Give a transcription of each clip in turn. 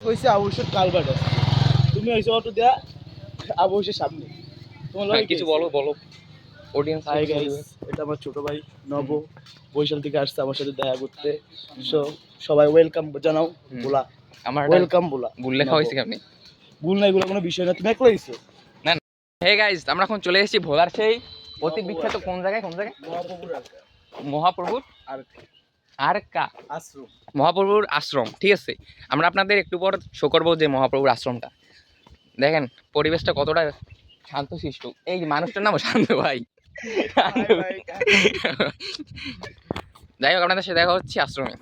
কইছে আবশ্যক আছে তুমি হইছো অটো দেয়া আবশ্যক সামনে। তোমার হ্যাঁ, কিছু বলো বলো। অডিয়েন্স হাই গাইস এটা আমার ছোট ভাই নব। বৈশাল থেকে আসছে আমার সাথে দেখা করতে। সো সবাই ওয়েলকাম জানাও। বলা আমার ওয়েলকাম বলা ভুল। লেখা হয়েছে কি আপনি ভুল না এগুলো কোনো বিষয় না তুমি একলা হইছো? হে গাইস আমরা এখন চলে এসেছি ভোলার সেই অতি বিখ্যাত কোন জায়গায় কোন জায়গায়? মহাপ্রভুর আর আর কা আশ্রম। মহাপ্রভুর আশ্রম ঠিক আছে? আমরা আপনাদের একটু পর শো করব যে মহাপ্রভুর আশ্রমটা। দেখেন পরিবেশটা কতটা শান্ত শিষ্ট এই মানুষটার নাম শান্ত ভাই। যাই হোক আপনাদের সাথে দেখা হচ্ছে আশ্রমে।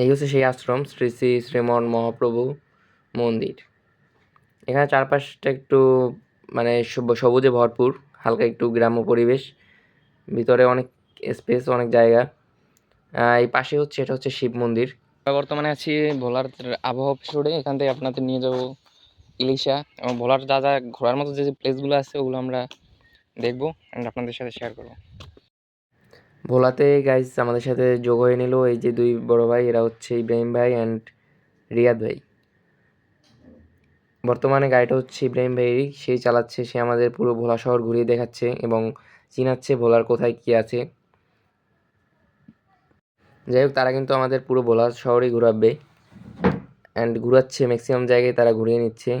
এই হচ্ছে সেই আশ্রম শ্রী শ্রী শ্রীমন মহাপ্রভু মন্দির। এখানে চারপাশটা একটু মানে সবুজে ভরপুর হালকা একটু গ্রাম্য পরিবেশ। ভিতরে অনেক স্পেস অনেক জায়গা। এই পাশে হচ্ছে এটা হচ্ছে শিব মন্দির। বর্তমানে আছি ভোলার আবহাওয়া এপিসোডে এখান থেকে আপনাদের নিয়ে যাব ইলিশা। এবং ভোলার যা যা ঘোরার মতো যে যে প্লেসগুলো আছে ওগুলো আমরা দেখব অ্যান্ড আপনাদের সাথে শেয়ার করব। ভোলাতে গাইজ আমাদের সাথে যোগ হয়ে নিল এই যে দুই বড় ভাই এরা হচ্ছে ইব্রাহিম ভাই অ্যান্ড রিয়াদ ভাই। বর্তমানে গাড়িটা হচ্ছে ইব্রাহিম ভাইয়েরই সেই চালাচ্ছে সে আমাদের পুরো ভোলা শহর ঘুরিয়ে দেখাচ্ছে এবং চিনাচ্ছে ভোলার কোথায় কী আছে। যাই হোক, তারা কিন্তু আমাদের পুরো ভোলা শহরেই ঘুরাবে। অ্যান্ড ঘুরাচ্ছে ম্যাক্সিমাম জায়গায় তারা ঘুরিয়ে নিচ্ছে।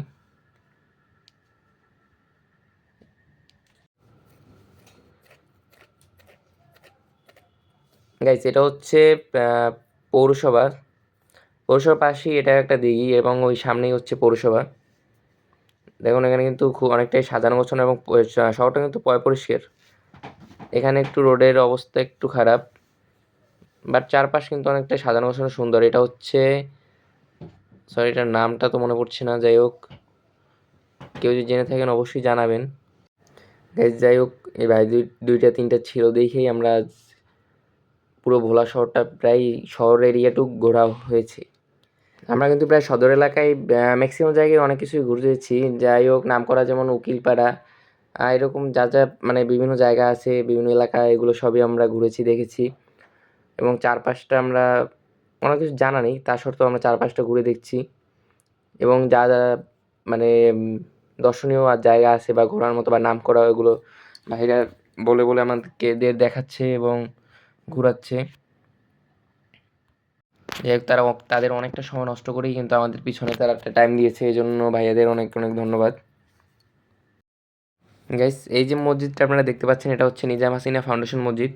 গাইস এটা হচ্ছে পৌরসভা। পৌরসভার পাশেই এটা একটা দিঘি এবং ওই সামনেই হচ্ছে পৌরসভা। দেখুন, এখানে কিন্তু খুব অনেকটাই সাজানো গোছানো এবং শহরটা কিন্তু পয় পরিষ্কার এখানে একটু রোডের অবস্থা একটু খারাপ। বাট চারপাশ কিন্তু অনেকটাই সাজানো গোছানো সুন্দর। এটা হচ্ছে সরি এটার নামটা তো মনে পড়ছে না, যাই হোক। কেউ যদি জেনে থাকেন অবশ্যই জানাবেন। গাইজ যাই হোক, এই দুই, দুইটা, তিনটা ছিল দেখেই আমরা পুরো ভোলা শহরটা প্রায় শহর এরিয়াটুক ঘোরা হয়েছে। আমরা কিন্তু প্রায় সদর এলাকায় ম্যাক্সিমাম জায়গায় অনেক কিছুই ঘুরেছি যাই হোক নাম করা যেমন উকিলপাড়া এরকম যা যা মানে বিভিন্ন জায়গা আছে, বিভিন্ন এলাকা, এগুলো সবই আমরা ঘুরেছি, দেখেছি। এবং চারপাশটা আমরা অনেক কিছু জানা নেই। তা সত্ত্বেও আমরা চারপাশটা ঘুরে দেখছি। এবং যা যা মানে দর্শনীয় আর জায়গা আছে বা ঘোরার মতো বা নাম করা ওগুলো ভাইরা বলে বলে আমাদেরকে দেখাচ্ছে এবং ঘোরাচ্ছে। যাই তারা তাদের অনেকটা সময় নষ্ট করেই কিন্তু আমাদের পিছনে তারা একটা টাইম দিয়েছে। এই জন্য ভাইয়াদের অনেক অনেক ধন্যবাদ। গাইস এই যে মসজিদটা আপনারা দেখতে পাচ্ছেন, এটা হচ্ছে নিজাম হাসিনা ফাউন্ডেশন মসজিদ।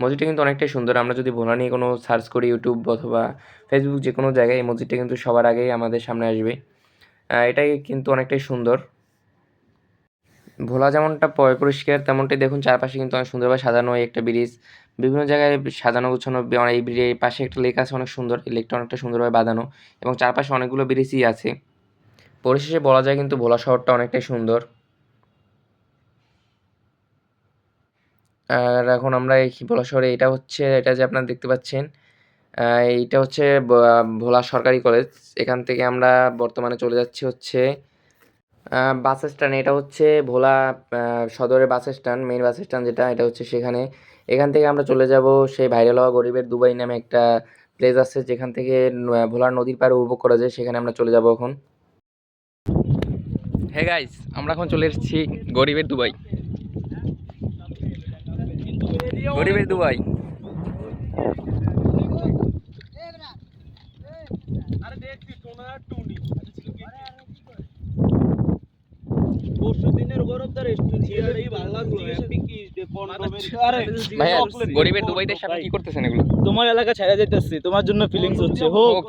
মসজিদটা কিন্তু অনেকটাই সুন্দর। আমরা যদি ভোলা নিয়ে কোনো সার্চ করি ইউটিউব অথবা ফেসবুক যে কোনো জায়গায় এই মসজিদটা কিন্তু সবার আগেই আমাদের সামনে আসবে। এটাই কিন্তু অনেকটাই সুন্দর। ভোলা যেমনটা পরিষ্কার, তেমনটাই দেখুন চারপাশে কিন্তু অনেক সুন্দরভাবে সাজানো একটা ব্রিজ। বিভিন্ন জায়গায় সাজানো গুছানো এই ব্রিজের পাশে একটা লেক আছে অনেক সুন্দর। এই লেকটা অনেকটা সুন্দরভাবে বাঁধানো এবং চারপাশে অনেকগুলো ব্রিজই আছে। পরিশেষে বলা যায় কিন্তু ভোলা শহরটা অনেকটাই সুন্দর। আর এখন আমরা এই ভোলা শহরে, এটা হচ্ছে, এটা যে আপনারা দেখতে পাচ্ছেন এইটা হচ্ছে ভোলা সরকারি কলেজ। এখান থেকে আমরা বর্তমানে চলে যাচ্ছি হচ্ছে বাস স্ট্যান্ড। এটা হচ্ছে ভোলা সদরের bus stand main bus stand যেটা, এটা হচ্ছে সেখানে। এখান থেকে আমরা চলে যাব সেই ভাইরাল হওয়া গরিবের দুবাই নামে একটা প্লেস আছে, যেখান থেকে ভোলার নদীর পাড়ে উপভোগ করা যায়। সেখানে আমরা চলে যাব এখন। হে গাইস আমরা এখন চলে এসেছি গরিবের দুবাই গরিবের দুবাই আরে দেখছি টোনা টুনি পরশু দিনের গরমটা রেস্টুরেন্ট এই ভালো লাগল এমপি কি আরে গরিবের। কি? করতেছেন এগুলো? তোমার এলাকা যাইতেছি। তোমার জন্য ফিলিংস হচ্ছে। হোক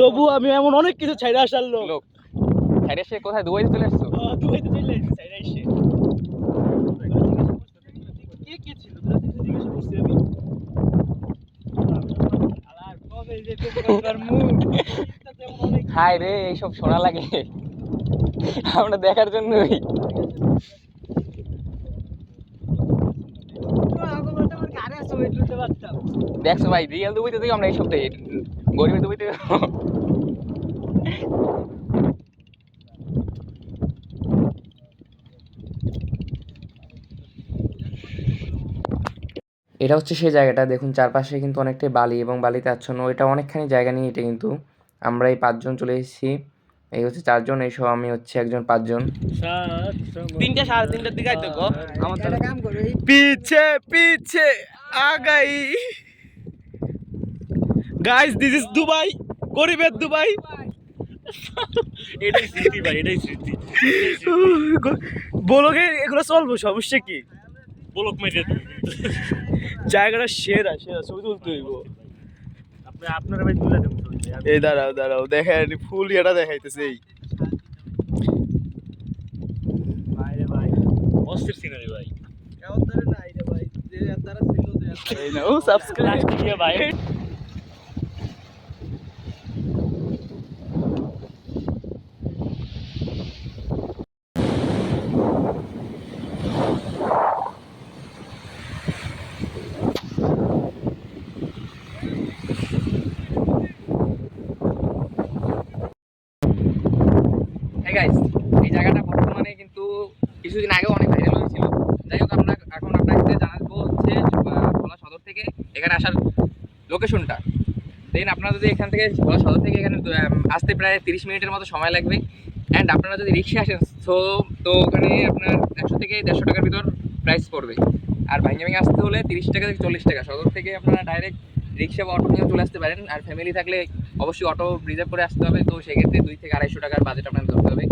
তবু আমি এমন অনেক কিছু ছাইড়া আসার লোক। সে কোথায় দুবাইতে চলে আসছো দুবাই তো চলে আসছি ছাইড়া এসে কে কে ছিল তোরা কিছু জিজ্ঞাসা করছি আমি আলার কবে যে তোমার মুড হাই রে, এইসব শোনা লাগে। আমরা দেখার জন্যই। দেখছ ভাই রিয়েল দুবাইতে থেকে আমরা এইসব দেখি। গরিবের দুবাইতে। এটা হচ্ছে সেই জায়গাটা। দেখুন, চারপাশে কিন্তু অনেকটাই বালি এবং বালিতে আচ্ছন্ন। এটা অনেকখানি জায়গা নিয়ে এটা কিন্তু আমরা এই পাঁচজন চলে এসেছি। এই হচ্ছে চারজন এইসব আমি হচ্ছে একজন পাঁচজন। তিনটা সাড়ে তিনটার দিকে আইতে গো আমার পিছে পিছে আগাই। গাইস দিস ইজ দুবাই গরিবের দুবাই এটাই স্মৃতি ভাই এটাই স্মৃতি। বলোকে এগুলো চলবো সমস্যা কি? বলক মেরে জায়গাটা সেরা সেরা ছবি তুলতে হইব। আপনারা ভাই তুলে দেবো এই দাঁড়াও দাঁড়াও দেখেন ফুল এটা দেখাইতেছে এই। ভাই ভাই অস্থির সিনারি ভাই। এই নাও সাবস্ক্রাইব লাস্ট ভাই হ্যাঁ গাইস এই জায়গাটা বর্তমানে কিন্তু কিছুদিন আগেও অনেক ভাইরাল হয়েছিল। যাই হোক, আমরা এখন আপনাকে জানাব হচ্ছে ভোলা সদর থেকে এখানে আসার লোকেশনটা দেন আপনারা যদি এখান থেকে ভোলা সদর থেকে এখানে আসতে প্রায় তিরিশ মিনিটের মতো সময় লাগবে। অ্যান্ড আপনারা যদি রিক্সা আসেন তো তো ওখানে আপনার একশো থেকে দেড়শো টাকার ভিতর প্রাইস পড়বে। আর ভেঙে আসতে হলে তিরিশ টাকা থেকে চল্লিশ টাকা। সদর থেকে আপনারা ডাইরেক্ট রিক্সা বা অটো নিয়ে চলে আসতে পারেন। আর ফ্যামিলি থাকলে অবশ্যই অটো রিজার্ভ করে আসতে হবে। তো সেক্ষেত্রে দুই থেকে আড়াইশো টাকার বাজেট আপনার ধরতে হবে।